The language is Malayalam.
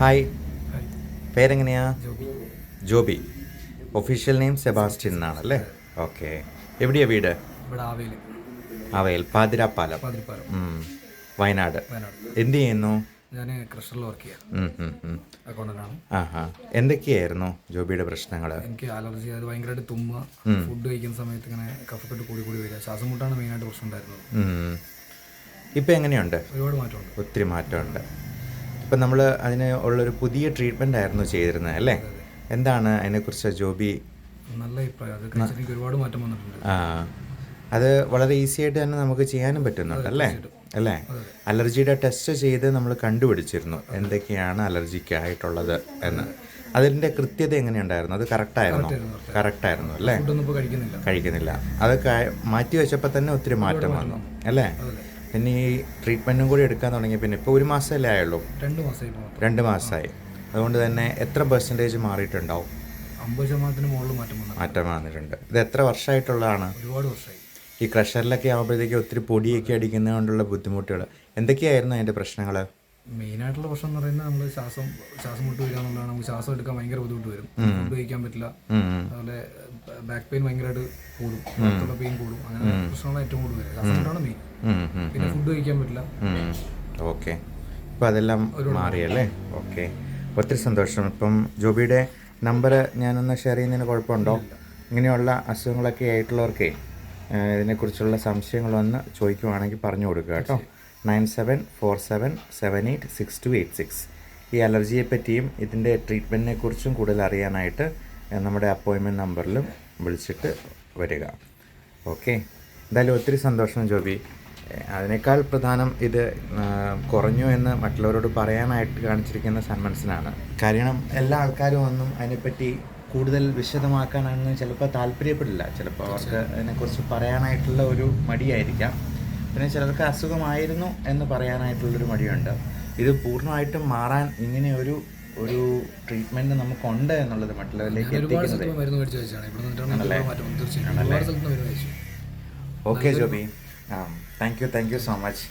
ഹായ് പേരെങ്ങനെയാ? ജോബി. ഒഫീഷ്യൽ നെയിം സെബാസ്റ്റ്യൻ എന്നാണല്ലേ? ഓക്കെ എവിടെയാ വീട്? അവയിൽ പാതിരാപ്പാലം. വയനാട്. എന്ത് ചെയ്യുന്നു? എന്തൊക്കെയായിരുന്നു ജോബിയുടെ പ്രശ്നങ്ങൾ എനിക്ക് അലർജി അത് ഭയങ്കരമായിട്ട് തുമ്മ ഫുഡ് കഴിക്കുന്ന സമയത്ത് ഇങ്ങനെ കഫക്കെട്ട് കൂടി കൂടി വരിക. ശ്വാസം മുട്ടാണ് മെയിനായിട്ട് പ്രശ്നം ഉണ്ടായിരുന്നത്. ഇപ്പം എങ്ങനെയുണ്ട്? ഒരുപാട് മാറ്റമുണ്ട്. ഒത്തിരി മാറ്റമുണ്ട്. ഇപ്പം നമ്മൾ അതിന് ഉള്ളൊരു പുതിയ ട്രീറ്റ്മെന്റ് ആയിരുന്നു ചെയ്തിരുന്നത് അല്ലേ? എന്താണ് അതിനെക്കുറിച്ച് ജോബി? നല്ല അഭിപ്രായം. അത് ഒരുപാട് മാറ്റം വന്നിട്ടുണ്ട്. ആ അത് വളരെ ഈസി ആയിട്ട് തന്നെ നമുക്ക് ചെയ്യാനും പറ്റുന്നുണ്ട് അല്ലേ? അല്ലേ? അലർജിയുടെ ടെസ്റ്റ് ചെയ്ത് നമ്മൾ കണ്ടുപിടിച്ചിരുന്നു എന്തൊക്കെയാണ് അലർജിക്കായിട്ടുള്ളത് എന്ന്. അതിന്റെ കൃത്യത എങ്ങനെയുണ്ടായിരുന്നു? അത് കറക്റ്റായിരുന്നു കറക്റ്റായിരുന്നു അല്ലേ? കഴിക്കുന്നില്ല. അത് മാറ്റി വെച്ചപ്പോൾ തന്നെ ഒത്തിരി മാറ്റം വന്നു അല്ലേ? പിന്നെ ഈ ട്രീറ്റ്മെന്റും കൂടി എടുക്കാൻ തുടങ്ങി പിന്നെ ഇപ്പോൾ ഒരു മാസമല്ലേ ആയുള്ളൂ? രണ്ട് മാസമായി രണ്ട് മാസമായി അതുകൊണ്ട് തന്നെ എത്ര പെർസെന്റേജ് മാറിയിട്ടുണ്ടാവും? അമ്പത് ശതമാനത്തിന് മുകളിൽ മാറ്റം മാറ്റം വന്നിട്ടുണ്ട്. ഇത് എത്ര വർഷമായിട്ടുള്ളതാണ്? ഒരുപാട് വർഷമായി. ഈ ക്രഷറിലൊക്കെ ആകുമ്പോഴത്തേക്ക് ഒത്തിരി പൊടിയൊക്കെ അടിക്കുന്നത് കൊണ്ടുള്ള ബുദ്ധിമുട്ടുകൾ എന്തൊക്കെയായിരുന്നു അതിന്റെ പ്രശ്നങ്ങൾ മെയിനായിട്ടുള്ള പ്രശ്നം എന്ന് പറയുന്നത് നമ്മൾ ശ്വാസം ശ്വാസം മുട്ട് വരിക എന്നുള്ളതാണ്. നമുക്ക് ശ്വാസം എടുക്കാൻ ഭയങ്കര ബുദ്ധിമുട്ട് വരും. ഉപയോഗിക്കാൻ കഴിക്കാൻ പറ്റില്ല. അതുപോലെ ബാക്ക് പെയിൻ ഭയങ്കരമായിട്ട് കൂടും. അടുത്തുള്ള പെയിൻ കൂടും. അങ്ങനെ പ്രശ്നമാണ് ഏറ്റവും കൂടുതൽ. മുട്ടാണ് മെയിൻ പിന്നെ ഫുഡ് കഴിക്കാൻ പറ്റില്ല. ഓക്കെ. ഇപ്പം അതെല്ലാം മാറിയല്ലേ? ഓക്കെ. ഒത്തിരി സന്തോഷം. ഇപ്പം ജോബിയുടെ നമ്പർ ഞാനൊന്ന് ഷെയർ ചെയ്യുന്നതിന് കുഴപ്പമുണ്ടോ? ഇങ്ങനെയുള്ള അസുഖങ്ങളൊക്കെ ആയിട്ടുള്ളവർക്കേ ഇതിനെക്കുറിച്ചുള്ള സംശയങ്ങൾ സംശയങ്ങളൊന്ന് ചോദിക്കുവാണെങ്കിൽ പറഞ്ഞു കൊടുക്കുക കേട്ടോ. Nine seven four seven seven eight six two eight six. ഈ അലർജിയെ പറ്റിയും ഇതിന്റെ ട്രീറ്റ്മെന്റിനെ കുറിച്ചും കൂടുതൽ അറിയാനായിട്ട് നമ്മുടെ അപ്പോയിൻമെന്റ് നമ്പറിലും വിളിച്ചിട്ട് വരിക. ഓക്കെ എന്തായാലും ഒത്തിരി സന്തോഷം ജോബി. അതിനേക്കാൾ പ്രധാനം ഇത് കുറഞ്ഞു എന്ന് മറ്റുള്ളവരോട് പറയാനായിട്ട് കാണിച്ചിരിക്കുന്ന സന്മനസ്സിനാണ്. കാരണം എല്ലാ ആൾക്കാരും ഒന്നും അതിനെപ്പറ്റി കൂടുതൽ വിശദമാക്കാനൊന്നും ചിലപ്പോൾ താല്പര്യപ്പെടില്ല. ചിലപ്പോൾ അവർക്ക് അതിനെക്കുറിച്ച് പറയാനായിട്ടുള്ള ഒരു മടിയായിരിക്കാം. പിന്നെ ചിലർക്ക് അസുഖമായിരുന്നു എന്ന് പറയാനായിട്ടുള്ളൊരു മടിയുണ്ട്. ഇത് പൂർണമായിട്ടും മാറാൻ ഇങ്ങനെ ഒരു ഒരു ട്രീറ്റ്മെന്റ് നമുക്കുണ്ട് എന്നുള്ളത് മറ്റുള്ളവരിലേക്ക് എത്തിക്കുന്നത്. ഓക്കെ ജോബി. ആ thank you thank you so much